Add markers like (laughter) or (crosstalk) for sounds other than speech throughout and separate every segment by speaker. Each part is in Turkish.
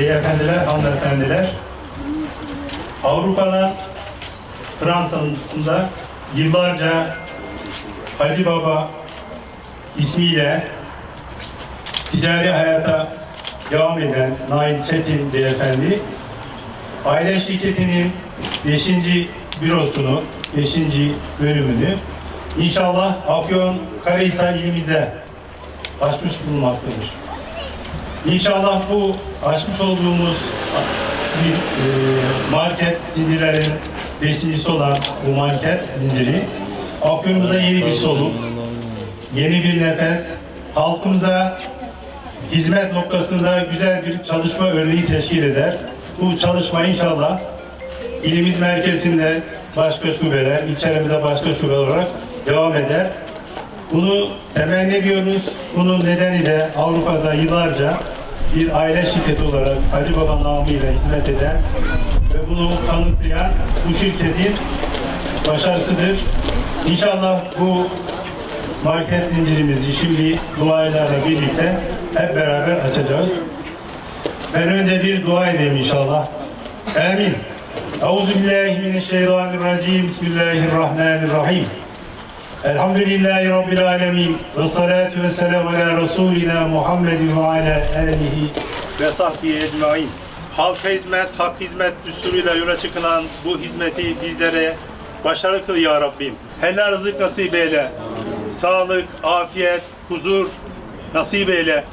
Speaker 1: beyefendiler, hanımefendiler. Avrupa'da, Fransa'sında yıllarca Hacı Baba ismiyle ticari hayata devam eden Nail Çetin beyefendi, aile şirketinin 5. bürosunu, 5. bölümünü inşallah Afyon Karahisar ilimizde açmış bulunmaktadır. İnşallah bu açmış olduğumuz bir e, market zincirlerin beşincisi olan bu market zinciri Afyonumuza yeni bir soluk, yeni bir nefes, halkımıza hizmet noktasında güzel bir çalışma örneği teşkil eder. Bu çalışma inşallah ilimiz merkezinde başka şubeler, ilçelerimizde başka şube olarak devam eder. Bunu temenni ediyoruz. Bunun nedeni de Avrupa'da yıllarca bir aile şirketi olarak Hacı Baba namıyla hizmet eden ve bunu kanıtlayan bu şirketin başarısıdır. İnşallah bu market zincirimizi şimdi duaylarla birlikte hep beraber açacağız. Ben önce bir dua edeyim inşallah. Amin. Euzubillahimineşşeytanirracim. Bismillahirrahmanirrahim. Elhamdülillahi Rabbil alemin. Ve salatu ve selamu ala Resulina Muhammedin ve ala alihi ve sahbihi ecmain. Halka hizmet, hak hizmet düsturuyla yola çıkılan bu hizmeti bizlere başarı kıl ya Rabbim. Helal rızık nasip eyle. Sağlık, afiyet, huzur nasip eyle.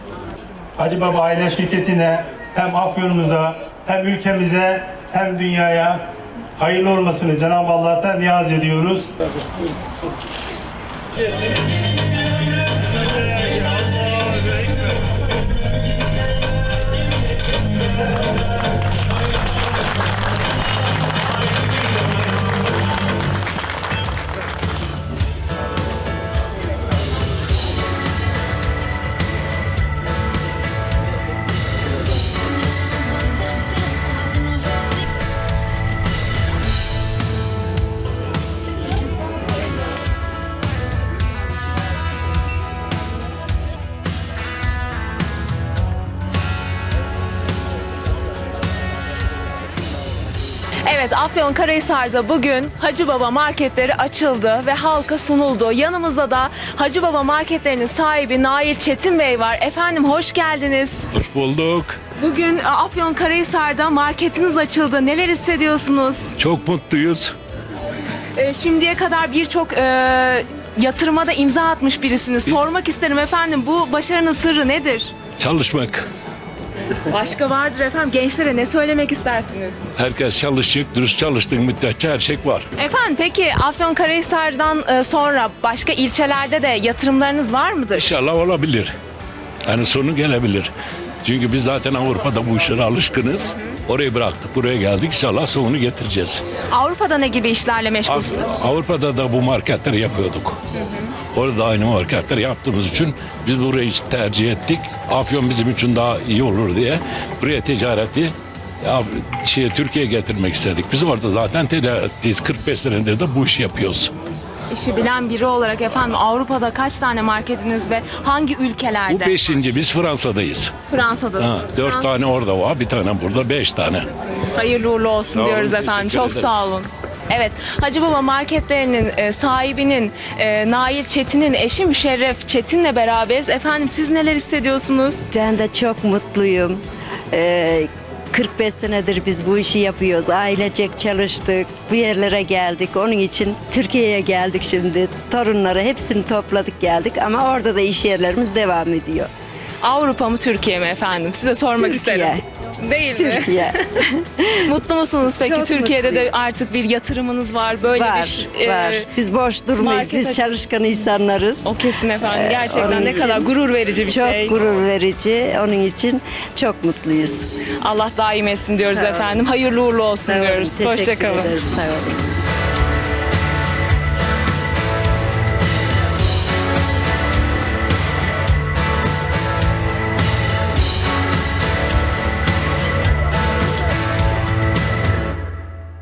Speaker 1: Hacı Baba Aile Şirketi'ne hem Afyonumuza hem ülkemize hem dünyaya hayırlı olmasını Cenab-ı Allah'tan niyaz ediyoruz. sim?
Speaker 2: Evet Afyon Karahisar'da bugün Hacı Baba marketleri açıldı ve halka sunuldu. Yanımızda da Hacı Baba marketlerinin sahibi Nail Çetin Bey var. Efendim hoş geldiniz.
Speaker 3: Hoş bulduk.
Speaker 2: Bugün e, Afyon Karahisar'da marketiniz açıldı. Neler hissediyorsunuz?
Speaker 3: Çok mutluyuz.
Speaker 2: E, şimdiye kadar birçok e, yatırıma da imza atmış birisiniz. Sormak isterim efendim bu başarının sırrı nedir?
Speaker 3: Çalışmak.
Speaker 2: Başka vardır efendim. Gençlere ne söylemek istersiniz?
Speaker 3: Herkes çalışacak, dürüst çalıştığın müddetçe her şey var.
Speaker 2: Efendim peki Afyonkarahisar'dan e, sonra başka ilçelerde de yatırımlarınız var mıdır?
Speaker 3: İnşallah olabilir. Yani sonu gelebilir. Çünkü biz zaten Avrupa'da bu işlere alışkınız. Orayı bıraktık, buraya geldik. İnşallah sonunu getireceğiz.
Speaker 2: Avrupa'da ne gibi işlerle
Speaker 3: Av-
Speaker 2: meşgulsünüz?
Speaker 3: Avrupa'da da bu marketleri yapıyorduk. Orada aynı marketleri yaptığımız için biz burayı tercih ettik. Afyon bizim için daha iyi olur diye buraya ticareti ya, şey, Türkiye'ye getirmek istedik. Biz orada zaten ticaretliyiz. 45 senedir de bu işi yapıyoruz.
Speaker 2: İşi bilen biri olarak efendim Avrupa'da kaç tane marketiniz ve hangi
Speaker 3: Bu
Speaker 2: ülkelerde?
Speaker 3: beşinci biz Fransa'dayız. Ha,
Speaker 2: Fransa'dasınız.
Speaker 3: dört
Speaker 2: Frans-
Speaker 3: tane orada var, bir tane burada, beş tane.
Speaker 2: Hayırlı uğurlu olsun
Speaker 3: Sağ olun,
Speaker 2: diyoruz efendim.
Speaker 3: teşekkür
Speaker 2: Çok
Speaker 3: ederiz.
Speaker 2: sağ olun. Evet, Hacı Baba marketlerinin e, sahibinin e, Nail Çetin'in eşi Müşerref Çetin'le beraberiz. Efendim siz neler hissediyorsunuz?
Speaker 4: Ben de çok mutluyum. Ee, 45 senedir biz bu işi yapıyoruz. Ailecek çalıştık. Bu yerlere geldik. Onun için Türkiye'ye geldik şimdi. Torunları hepsini topladık geldik. Ama orada da iş yerlerimiz devam ediyor.
Speaker 2: Avrupa mı Türkiye mi efendim? Size sormak
Speaker 4: Türkiye.
Speaker 2: isterim. Değil mi?
Speaker 4: Türkiye (laughs)
Speaker 2: Mutlu musunuz peki?
Speaker 4: Çok
Speaker 2: Türkiye'de de
Speaker 4: mutluyum.
Speaker 2: artık bir yatırımınız var. Böyle
Speaker 4: var,
Speaker 2: bir e,
Speaker 4: var. Biz boş durmayız. Biz çalışkan insanlarız.
Speaker 2: O kesin efendim. Gerçekten
Speaker 4: onun
Speaker 2: ne kadar gurur verici bir
Speaker 4: çok
Speaker 2: şey.
Speaker 4: gurur verici. Onun için çok mutluyuz.
Speaker 2: Allah daim etsin diyoruz efendim. Hayırlı uğurlu olsun
Speaker 4: Sağ
Speaker 2: diyoruz. Hoşçakalın.
Speaker 4: Sağ olun.